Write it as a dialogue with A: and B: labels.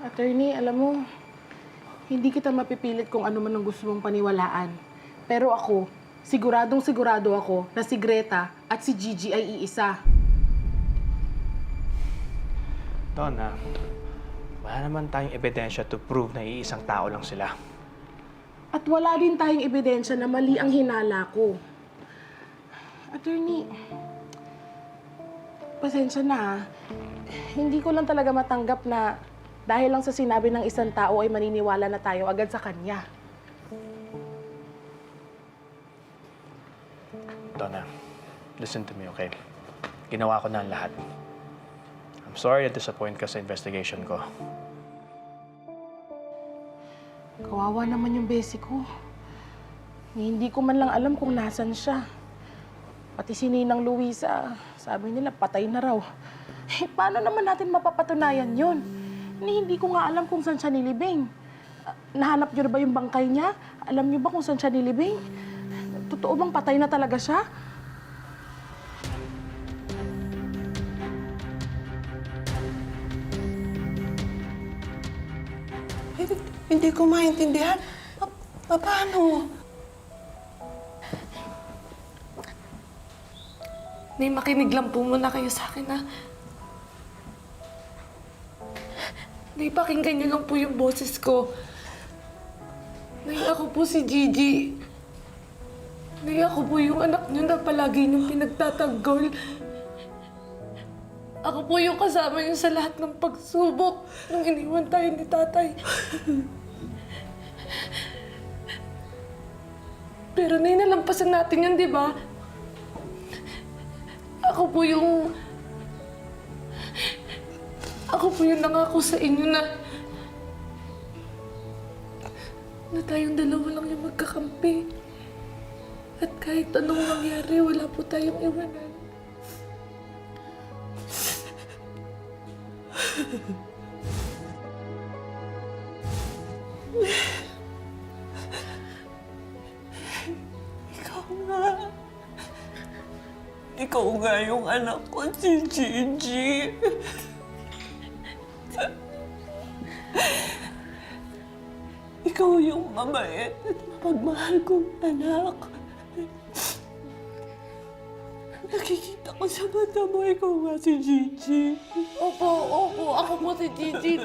A: Attorney, alam mo, hindi kita mapipilit kung ano man ang gusto mong paniwalaan. Pero ako, siguradong sigurado ako na si Greta at si Gigi ay iisa.
B: Donna, wala naman tayong ebidensya to prove na iisang tao lang sila.
A: At wala din tayong ebidensya na mali ang hinala ko. Attorney, pasensya na. ah. Hindi ko lang talaga matanggap na dahil lang sa sinabi ng isang tao ay maniniwala na tayo agad sa kanya.
B: Donna, listen to me, okay? Ginawa ko na ang lahat. I'm sorry na disappoint ka sa investigation ko.
A: Kawawa naman yung besi ko. Hindi ko man lang alam kung nasan siya. Pati si Ninang Luisa, sabi nila patay na raw. Eh, paano naman natin mapapatunayan yon? Ni hindi ko nga alam kung saan siya nilibing. Ah, Nahanap niyo na ba yung bangkay niya? Alam niyo ba kung saan siya nilibing? Totoo bang patay na talaga siya?
C: Hindi, hindi ko maintindihan. Pa- pa- paano?
D: Nay, makinig lang po muna kayo sa akin, ha? Nay, pakinggan niyo lang po yung boses ko. Nay, ako po si Gigi. Nay, ako po yung anak niyo na palagi niyong pinagtatanggol. Ako po yung kasama niyo sa lahat ng pagsubok nung iniwan tayo ni tatay. Pero nay, nalampasan natin yun, di ba? Ako po yung... Ako po yung nangako sa inyo na... na tayong dalawa lang yung magkakampi. At kahit anong mangyari, wala po tayong iwanan.
C: Ikaw nga. Ikaw nga yung anak ko, si Gigi. Ikaw yung mabait at mapagmahal kong anak. Nakikita ko sa mata mo, ikaw nga si Gigi.
D: Opo, opo. Ako po si Gigi.